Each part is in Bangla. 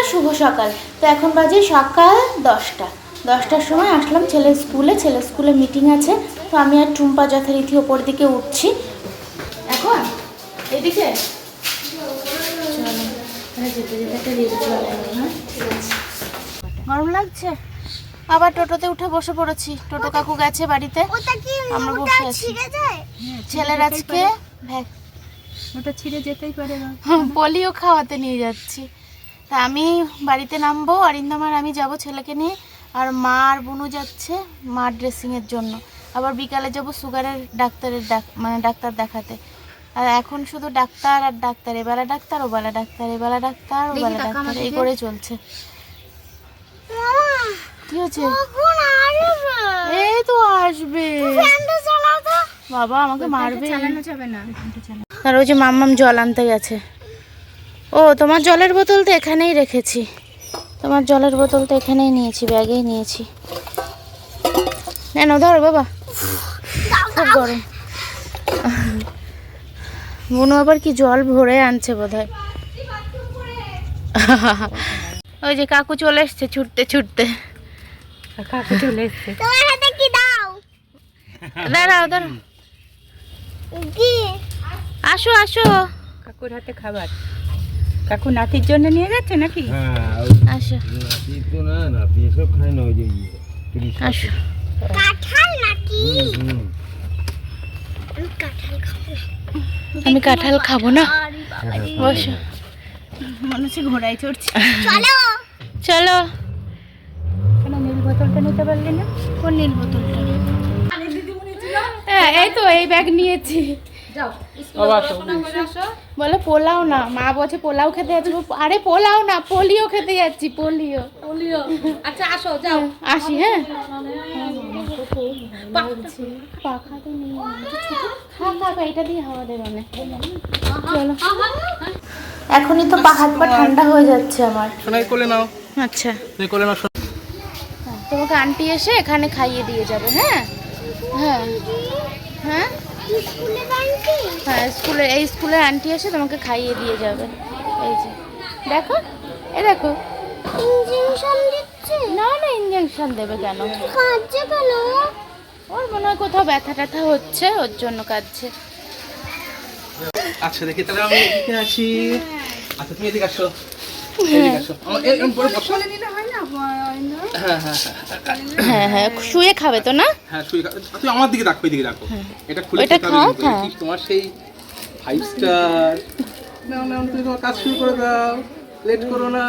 বন্ধুরা শুভ সকাল। তো এখন বাজে সকাল দশটা। দশটার সময় আসলাম ছেলের স্কুলে ছেলের স্কুলে মিটিং আছে। তো আমি আর টুম্পা যথারীতি ওপর দিকে উঠছি। এখন? এদিকে? যেতে যেতে একটা রিল চলে এলো, হ্যাঁ? ঠিক আছে। গরম লাগছে? আবার টোটোতে উঠে বসে পড়েছি। টোটো কাকু গেছে বাড়িতে। ওটা কি আমরা বসে আছি। ছেলের আজকে ভ্যাক- ওটা ছিঁড়ে যেতেই পারে না। পোলিও খাওয়াতে নিয়ে যাচ্ছি। তা আমি বাড়িতে নামবো অরিন্দম আর আমি যাব ছেলেকে নিয়ে আর মা আর বুনু যাচ্ছে মার ড্রেসিংয়ের জন্য। আবার বিকালে যাব সুগারের ডাক্তারের ডাক মানে ডাক্তার দেখাতে। আর এখন শুধু ডাক্তার আর ডাক্তার এবেলা ডাক্তার ওবেলা ডাক্তার এবেলা ডাক্তার ওবেলা ডাক্তার এই করে চলছে। কি হচ্ছে? এই তো আসবে। বাবা আমাকে মারবে। না। আর ওই যে মাম্মাম জল আনতে গেছে। ও তোমার জলের বোতল তো এখানেই রেখেছি। তোমার জলের বোতল তো এখানেই নিয়েছি ব্যাগেই নিয়েছি। নেন ধর বাবা। খুব গরম। বুনু আবার কি জল ভরে আনছে বোধ হয় ওই যে কাকু চলে এসছে ছুটতে ছুটতে। কাকু চলে এসছে। তোমার দাও? দাঁড়াও দাঁড়াও। কি? আসো আসো। কাকুর হাতে খাবার। কাকু নাতির জন্য নিয়ে যাচ্ছে নাকি? হ্যাঁ আসো। নাতি তো না নাতি এসব খায় না ওই যে ইয়ে, আসো। কাঁঠাল নাকি? আমি কাঁঠাল খাব আমি কাঁঠাল খাব না। বসো। মনে হচ্ছে ঘোড়ায় চড়ছে। চলো। চলো। কেন নীল বোতলটা নিতে পারলি না? কোন নীল বোতলটা? হ্যাঁ এই তো এই ব্যাগ নিয়েছি। বলে পোলাও না। মা বলছে পোলাও খেতে যাচ্ছি। আরে পোলাও না পোলিও খেতে যাচ্ছি পোলিও। পোলিও। আচ্ছা আসো যাও। আসি হ্যাঁ। পাখা তো নেই। থাক থাক এইটা দিয়ে হাওয়া দেবে চলো। এখনই তো পাখাত পা ঠান্ডা হয়ে যাচ্ছে আমার। সোনাই কোলে নাও। আচ্ছা। তুমি কোলে নাও তোমাকে আন্টি এসে এখানে খাইয়ে দিয়ে যাবে হ্যাঁ? হ্যাঁ। হ্যাঁ? হ্যাঁ স্কুলে এই স্কুলের আন্টি এসে তোমাকে খাইয়ে দিয়ে যাবে। এই যে দেখো এ দেখো। ইঞ্জেকশন দিচ্ছে? না না ইঞ্জেকশন দেবে কেন? কাঁদছে কেন? ওর মনে হয় কোথাও ব্যথা ট্যাথা হচ্ছে ওর জন্য কাঁদছে। আচ্ছা দেখি তাহলে আমি এদিকে আছি আচ্ছা তুমি এদিকে আসো। হ্যাঁ। হ্যাঁ হ্যাঁ হ্যাঁ হ্যাঁ শুয়ে খাবে তো না? হ্যাঁ শুয়ে খা- আমার দিকে রাখো এদিকে রাখো। এটা খুলে খাও, তোমার সেই ফাইভ স্টার নাও নাও তুমি তোমার কাজ শুরু করে দাও। লেট করো না।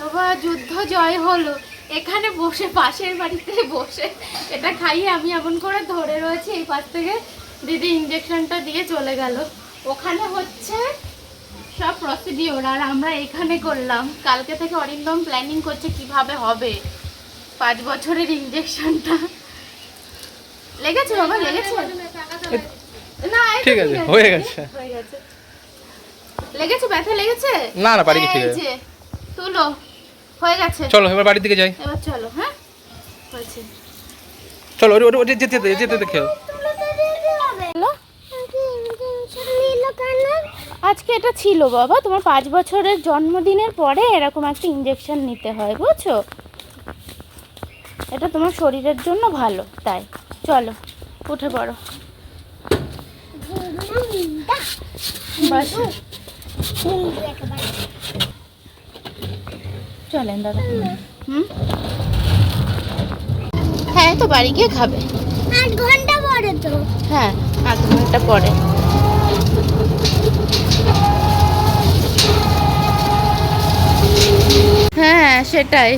বাবা যুদ্ধ জয় হলো। এখানে বসে পাশের বাড়িতে বসে। এটা খাইয়ে আমি এমন করে ধরে রয়েছি এই পাশ থেকে। দিদি ইঞ্জেকশনটা দিয়ে চলে গেল। ওখানে হচ্ছে সব প্রসিডিওর আর আমরা এখানে করলাম। কালকে থেকে অরিন্দম প্ল্যানিং করছে কীভাবে হবে। পাঁচ বছরের ইঞ্জেকশনটা লেগেছে বাবা লেগেছে। না ঠিক আছে, হয়ে গেছে। হয়ে গেছে। লেগেছে ব্যথা লেগেছে? না, বাড়ি তুলো। হয়ে গেছে। চলো এবার বাড়ির দিকে যাই। এবার চলো হ্যাঁ? হয়েছে। চলো যেতে যেতে দেখো তুলে তো দিতে হবে হ্যালো? নাকি ইঞ্জেকশন নিল কেন আজকে এটা ছিল বাবা তোমার পাঁচ বছরের জন্মদিনের পরে এরকম একটা ইঞ্জেকশন নিতে হয় বুঝছ? এটা তোমার শরীরের জন্য ভালো তাই। চলো উঠে পড়ো। চলেন দাদা। হুম? হ্যাঁ তো বাড়ি গিয়ে খাবে। আট ঘণ্টা পরে তো। হ্যাঁ আধ ঘণ্টা পরে। হ্যাঁ সেটাই।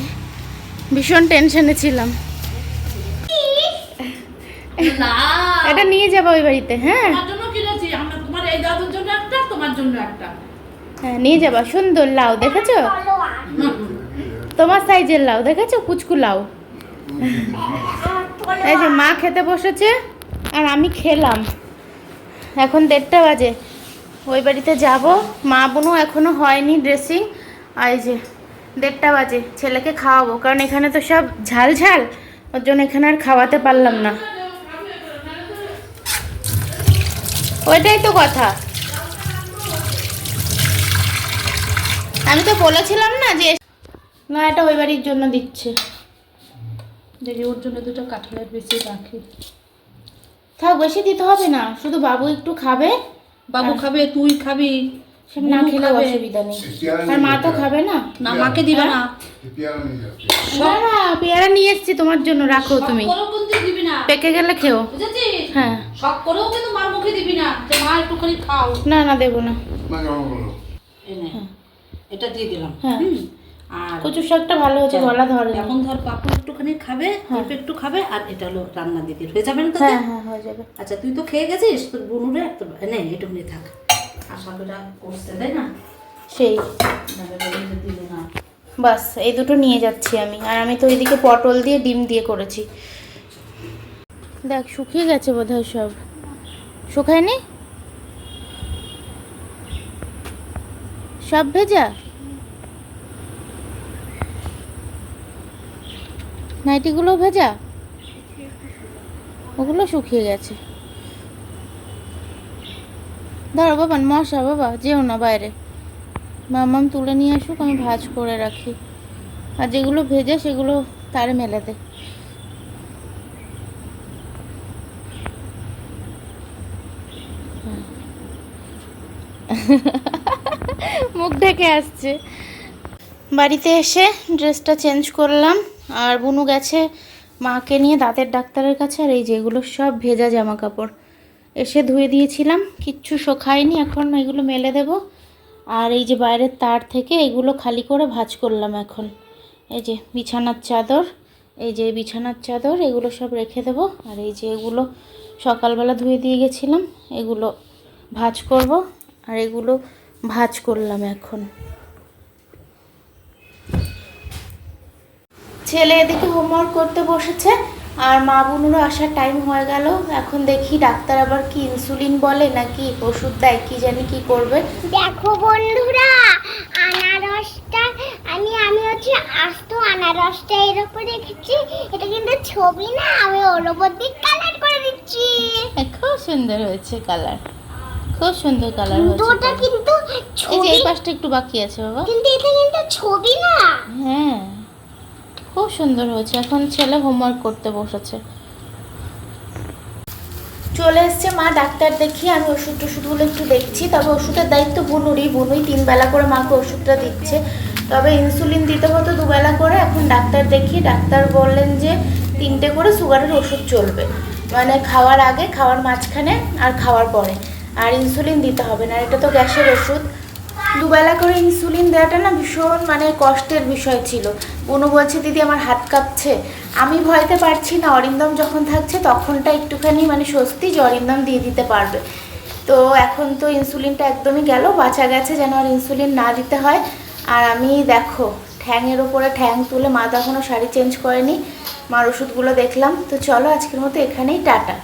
ভীষণ টেনশনে ছিলাম। এটা নিয়ে যাব ওই বাড়িতে হ্যাঁ? হ্যাঁ নিয়ে যাবা। সুন্দর লাউ দেখেছ? তোমার সাইজের লাউ দেখেছ? কুচকু লাউ। এই যে মা খেতে বসেছে আর আমি খেলাম। এখন দেড়টা বাজে। ওই বাড়িতে যাব। মা বোনও এখনও হয়নি ড্রেসিং আর এই যে দেড়টা বাজে ছেলেকে খাওয়াবো। কারণ এখানে তো সব ঝাল ঝাল ওর জন্য এখানে আর খাওয়াতে পারলাম না। ওইটাই তো কথা। আমি তো বলেছিলাম না যে না এটা ওই বাড়ির জন্য দিচ্ছে। দেখি ওর জন্য দুটো কাঁঠালের বেশি রাখি থাক বেশি দিতে হবে না। শুধু বাবু একটু খাবে। বাবু খাবে তুই খাবি। না অসুবিধা নেই। আর মা তো খাবে না? না মাকে দিবে না। পেয়ারা নিয়ে এসেছি তোমার জন্য রাখো তুমি। পেকে গেলে খেও। বুঝেছিস? হ্যাঁ। সব করেও কিন্তু মার মুখে দিবি না। যে মা একটুখানি খাও। না না দেবো না। এই এটা দিয়ে দিলাম। হ্যাঁ। হুম। আর কচু শাকটা ভালো হচ্ছে গলা ধরে এখন ধর পাপু একটুখানি খাবে অল্প একটু খাবে আর এটা হলো রান্না দিতে হয়ে যাবে না তো হ্যাঁ হ্যাঁ হয়ে যাবে। আচ্ছা তুই তো খেয়ে গেছিস? তোর বুনুরে একটু নেই এটুকুনি থাক। আশা করা করছে তাই না? সেই। বাস এই দুটো নিয়ে যাচ্ছি আমি। আর আমি তো এদিকে পটল দিয়ে ডিম দিয়ে করেছি। দেখ শুকিয়ে গেছে বোধহয় সব। শুকায়নি? সব ভেজা? নাইটিগুলো ভেজা? ওগুলো শুকিয়ে গেছে। ধরো বাবা, মশা বাবা, যেও না বাইরে। মামাম তুলে নিয়ে আসুক, আমি ভাজ করে রাখি। আর যেগুলো ভেজে, সেগুলো তারে মেলে দে। মুখ ঢেকে আসছে। বাড়িতে এসে ড্রেসটা চেঞ্জ করলাম, আর বুনু গেছে মাকে নিয়ে, দাঁতের ডাক্তারের কাছে, আর এই যেগুলো সব ভেজা জামা কাপড় এসে ধুয়ে দিয়েছিলাম, কিচ্ছু শোকায়নি, এখন এগুলো মেলে দেব। আর এই যে বাইরের তার থেকে এগুলো খালি করে ভাজ করলাম এখন। এই যে বিছানার চাদর, এই যে বিছানার চাদর, এগুলো সব রেখে দেব। আর এই যে এগুলো সকালবেলা ধুয়ে দিয়ে গেছিলাম, এগুলো ভাজ করব। আর এগুলো ভাজ করলাম এখন। ছেলে এদিকে হোমওয়ার্ক করতে বসেছে। আর মা বোনেরও আসার টাইম হয়ে গেল। এখন দেখি ডাক্তার আবার কি ইনসুলিন বলে নাকি ওষুধ দেয় কি জানি কি করবে। দেখো বন্ধুরা আনারসটা আমি আমি হচ্ছে আস্ত আনারসটা এর উপর রেখেছি। এটা কিন্তু ছবি না আমি ওর উপর দিয়ে কালার করে দিচ্ছি। খুব সুন্দর হয়েছে কালার খুব সুন্দর কালার হয়েছে দুটোটা কিন্তু ছবি এই পাশটা একটু বাকি আছে বাবা। কিন্তু এটা কিন্তু ছবি না। হ্যাঁ। খুব সুন্দর হয়েছে। এখন ছেলে হোমওয়ার্ক করতে বসেছে। চলে এসছে মা ডাক্তার দেখিয়ে আমি ওষুধ টষুধগুলো একটু দেখছি। তবে ওষুধের দায়িত্ব বুনুরই, বুনুই তিন বেলা করে মাকে ওষুধটা দিচ্ছে। তবে ইনসুলিন দিতে হতো দুবেলা করে, এখন ডাক্তার দেখি। ডাক্তার বললেন যে তিনটে করে সুগারের ওষুধ চলবে। মানে খাওয়ার আগে, খাওয়ার মাঝখানে আর খাওয়ার পরে। আর ইনসুলিন দিতে হবে, না এটা তো গ্যাসের ওষুধ। দুবেলা করে ইনসুলিন দেওয়াটা না ভীষণ মানে কষ্টের বিষয় ছিল। অনু বলছে, দিদি, আমার হাত কাঁপছে। আমি ভয়তে পারছি না, অরিন্দম যখন থাকছে তখনটা একটুখানি মানে স্বস্তি যে অরিন্দম দিয়ে দিতে পারবে। তো এখন তো ইনসুলিনটা একদমই গেল, বাঁচা গেছে যেন আর ইনসুলিন না দিতে হয়। আর আমি দেখো ঠ্যাংয়ের ওপরে ঠ্যাং তুলে মা তো এখনও শাড়ি চেঞ্জ করেনি। মার ওষুধগুলো দেখলাম। তো চলো আজকের মতো এখানেই, টাটা।